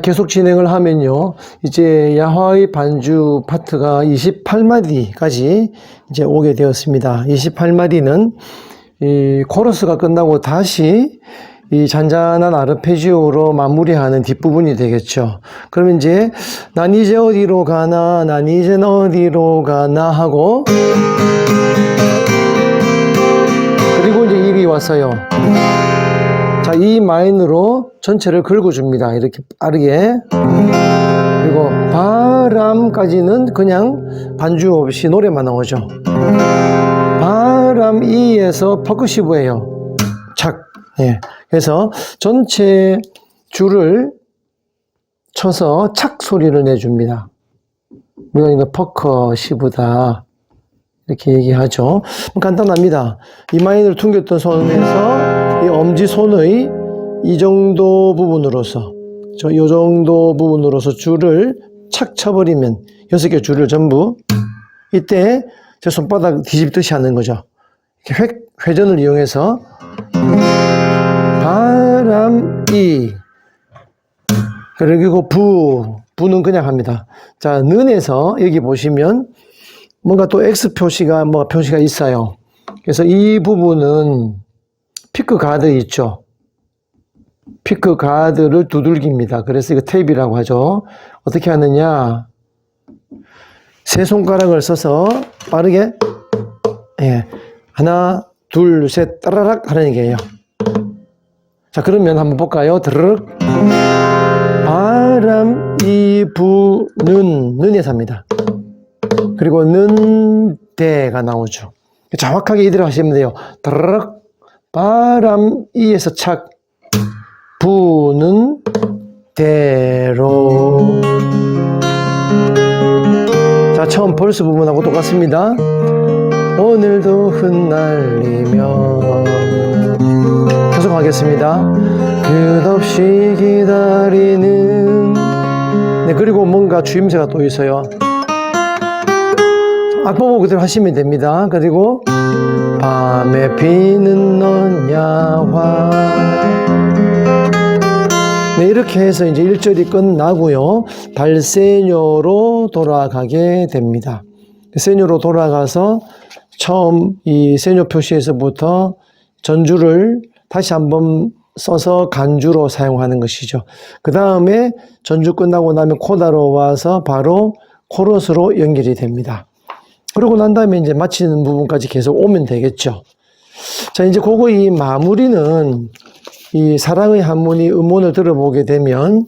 계속 진행을 하면요. 이제 야화의 반주 파트가 28마디까지 이제 오게 되었습니다. 28마디는 이 코러스가 끝나고 다시 이 잔잔한 아르페지오로 마무리하는 뒷부분이 되겠죠. 그러면 이제 난 이제 어디로 가나, 난 이젠 어디로 가나 하고 그리고 이제 입이 왔어요. 자, 이 마인으로 전체를 긁어줍니다. 이렇게 빠르게. 그리고 바람까지는 그냥 반주 없이 노래만 나오죠. 바람 이에서 퍼크시브예요. 착. 예. 그래서 전체 줄을 쳐서 착 소리를 내줍니다. 우리가 이거 퍼커시브다. 이렇게 얘기하죠. 간단합니다. 이 마인을 퉁겼던 손에서 이 엄지 손의 이 정도 부분으로서 저이 정도 부분으로서 줄을 착 쳐버리면 여섯 개 줄을 전부 이때 제 손바닥 뒤집듯이 하는 거죠. 이렇게 회, 회전을 이용해서 바람이 그리고 부 부는 그냥 합니다. 자 는에서 여기 보시면 뭔가 또 X 표시가 뭐 표시가 있어요. 그래서 이 부분은 피크 가드 있죠. 피크 가드를 두들깁니다. 그래서 이거 테이프라고 하죠. 어떻게 하느냐? 세 손가락을 써서 빠르게 예. 하나, 둘, 셋 따라락 하는 얘기예요. 자, 그러면 한번 볼까요? 드르륵 바람 이 부는 는에서입니다. 그리고 는대가 나오죠. 정확하게 이대로 하시면 돼요. 드르륵 바람 이에서 착 부는 대로 자 처음 벌스 부분하고 똑같습니다. 오늘도 흩날리며 계속 하겠습니다. 끝없이 기다리는 네 그리고 뭔가 주임새가 또 있어요. 악보고 그대로 하시면 됩니다. 그리고 밤에 비는 넌 야화 네, 이렇게 해서 이제 1절이 끝나고요. 발세뇨로 돌아가게 됩니다. 세뇨로 돌아가서 처음 이 세뇨 표시에서부터 전주를 다시 한번 써서 간주로 사용하는 것이죠. 그 다음에 전주 끝나고 나면 코다로 와서 바로 코러스로 연결이 됩니다. 그러고 난 다음에 이제 마치는 부분까지 계속 오면 되겠죠. 자, 이제 그거 이 마무리는 이 사랑의 한문이 음원을 들어보게 되면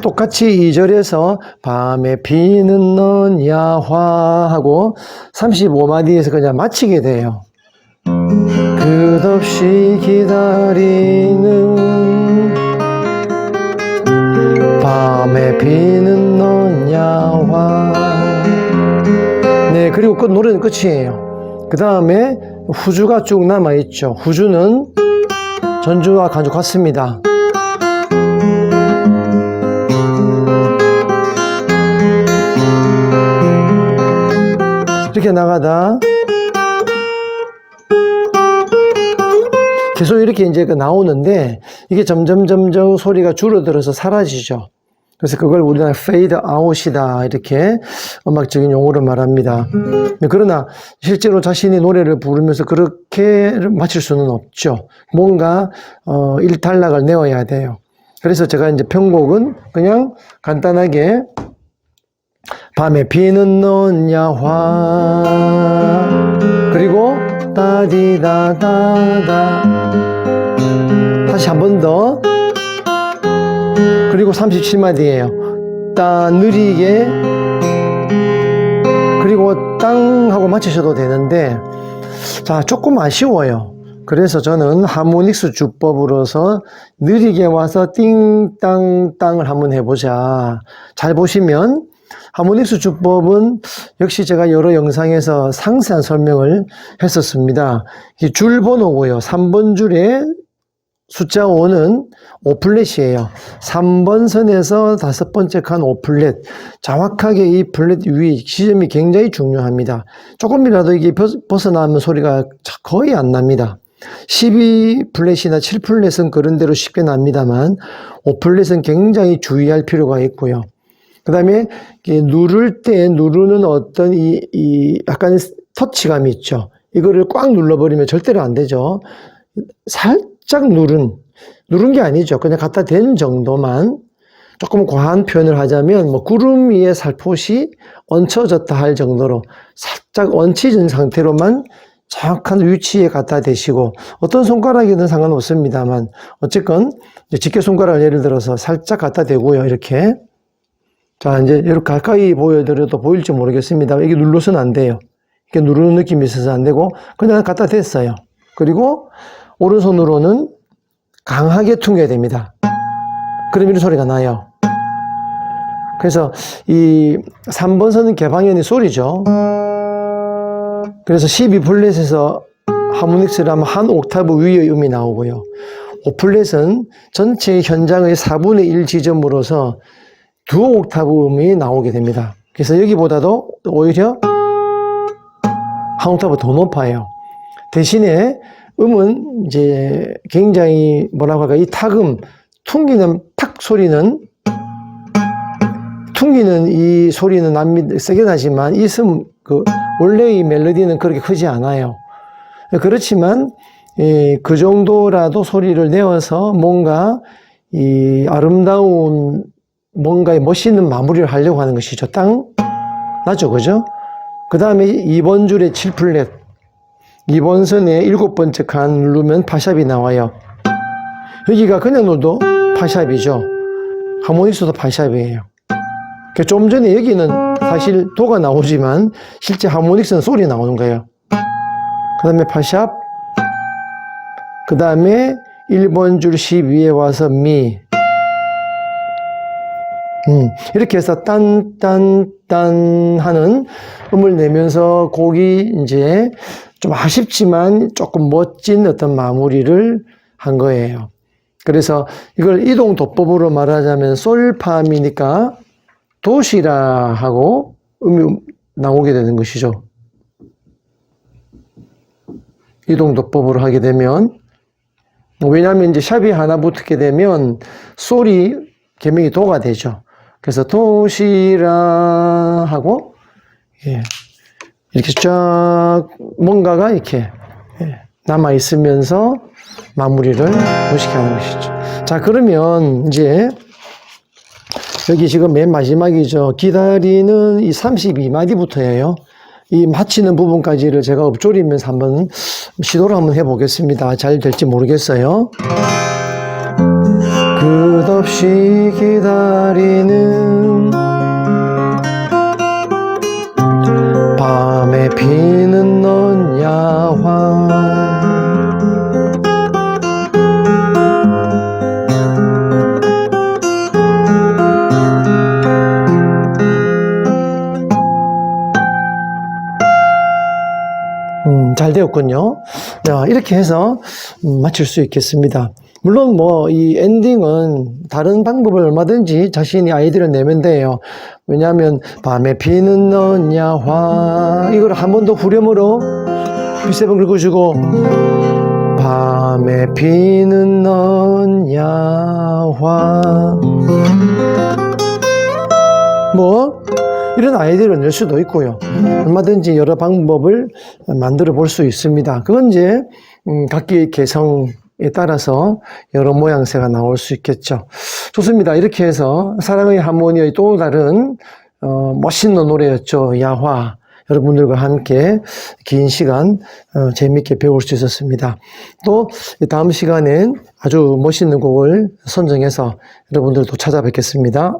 똑같이 2절에서 밤에 비는 넌 야화 하고 35마디에서 그냥 마치게 돼요. 끝없이 기다리는 밤에 비는 넌 야화. 네 그리고 끝 노래는 끝이에요. 그 다음에 후주가 쭉 남아있죠. 후주는 전주와 간주 같습니다 이렇게 나가다 계속 이렇게 이제 그 나오는데 이게 점점 점점 소리가 줄어들어서 사라지죠. 그래서 그걸 우리가 페이드 아웃이다 이렇게 음악적인 용어로 말합니다. 그러나 실제로 자신이 노래를 부르면서 그렇게 마칠 수는 없죠. 뭔가 어, 일단락을 내어야 돼요. 그래서 제가 이제 편곡은 그냥 간단하게 밤에 비는 넌 야화 그리고 따디다다다 다시 한 번 더 그리고 37마디예요 따 느리게 그리고 땅 하고 맞추셔도 되는데 자 조금 아쉬워요 그래서 저는 하모닉스 주법으로서 느리게 와서 띵땅땅을 한번 해보자 잘 보시면 하모닉스 주법은 역시 제가 여러 영상에서 상세한 설명을 했었습니다. 이줄 번호고요. 3번 줄에 숫자 5는 5플랫이에요. 3번 선에서 다섯 번째 칸 5플랫. 정확하게 이 플랫 위 지점이 굉장히 중요합니다. 조금이라도 이게 벗- 벗어나면 소리가 거의 안 납니다. 12 플랫이나 7 플랫은 그런 대로 쉽게 납니다만 5 플랫은 굉장히 주의할 필요가 있고요. 그 다음에 누를 때 누르는 어떤 이, 이 약간의 터치감이 있죠. 이거를 꽉 눌러버리면 절대로 안 되죠. 살 짝 누른, 누른 게 아니죠. 그냥 갖다 댄 정도만 조금 과한 표현을 하자면 뭐 구름 위에 살포시 얹혀졌다 할 정도로 살짝 얹혀진 상태로만 정확한 위치에 갖다 대시고 어떤 손가락이든 상관없습니다만 어쨌건 직계 손가락을 예를 들어서 살짝 갖다 대고요 이렇게. 자 이제 이렇게 가까이 보여드려도 보일지 모르겠습니다. 이게 눌러서는 안 돼요. 이렇게 누르는 느낌이 있어서 안 되고 그냥 갖다 댔어요. 그리고 오른손으로는 강하게 퉁겨야 됩니다 그럼 이런 소리가 나요. 그래서 이 3번 선은 개방현의 소리죠. 그래서 12 플랫에서 하모닉스를 하면 한 옥타브 위의 음이 나오고요. 5플랫은 전체 현장의 4분의 1 지점으로서 두 옥타브 음이 나오게 됩니다. 그래서 여기보다도 오히려 한 옥타브 더 높아요. 대신에 음은 이제 굉장히 뭐라고 할까, 이 탁음, 퉁기는 탁 소리는 퉁기는 이 소리는 납니다. 세게 나지만 이음 그 원래의 멜로디는 그렇게 크지 않아요. 그렇지만 이, 그 정도라도 소리를 내어서 뭔가 이 아름다운 뭔가의 멋있는 마무리를 하려고 하는 것이죠. 땅 나죠, 그죠? 그 다음에 2번 줄에 7플랫, 2번 선에 일곱 번째 칸 누르면 파샵이 나와요. 여기가 그냥 넣어도 파샵이죠. 하모닉스도 파샵이에요. 그좀 전에 여기는 사실 도가 나오지만 실제 하모닉스는 소리 나오는 거예요. 그 다음에 파샵, 그 다음에 1번 줄 12에 와서 미. 음, 이렇게 해서 딴, 딴, 딴 하는 음을 내면서 곡이 이제 좀 아쉽지만 조금 멋진 어떤 마무리를 한 거예요. 그래서 이걸 이동 도법으로 말하자면 솔파미니까 도시라 하고 음이 나오게 되는 것이죠. 이동 도법으로 하게 되면 왜냐하면 이제 샵이 하나 붙게 되면 솔이 개명이 도가 되죠. 그래서 도시라 하고 예. 이렇게 쫙 뭔가가 이렇게 예. 남아 있으면서 마무리를 멋있게 하는 것이죠. 자, 그러면 이제 여기 지금 맨 마지막이죠. 기다리는 이 32마디부터예요. 이 마치는 부분까지를 제가 엎조리면서 한번 시도를 한번 해보겠습니다. 잘 될지 모르겠어요. 끝없이 기다리는 피는 넌 야화 음, 잘 되었군요. 야, 이렇게 해서 음, 마칠 수 있겠습니다. 물론 뭐 이 엔딩은 다른 방법을 얼마든지 자신이 아이디어를 내면 돼요. 왜냐하면 밤에 피는 너냐 화 이걸 한 번 더 후렴으로 비세번 긁어주고 밤에 피는 너냐 화 뭐 이런 아이디어를 낼 수도 있고요. 얼마든지 여러 방법을 만들어 볼 수 있습니다. 그건 이제 음, 각기의 개성 에 따라서 여러 모양새가 나올 수 있겠죠. 좋습니다. 이렇게 해서 사랑의 하모니의 또 다른 어, 멋있는 노래였죠. 야화. 여러분들과 함께 긴 시간 어, 재미있게 배울 수 있었습니다. 또 다음 시간엔 아주 멋있는 곡을 선정해서 여러분들도 찾아뵙겠습니다.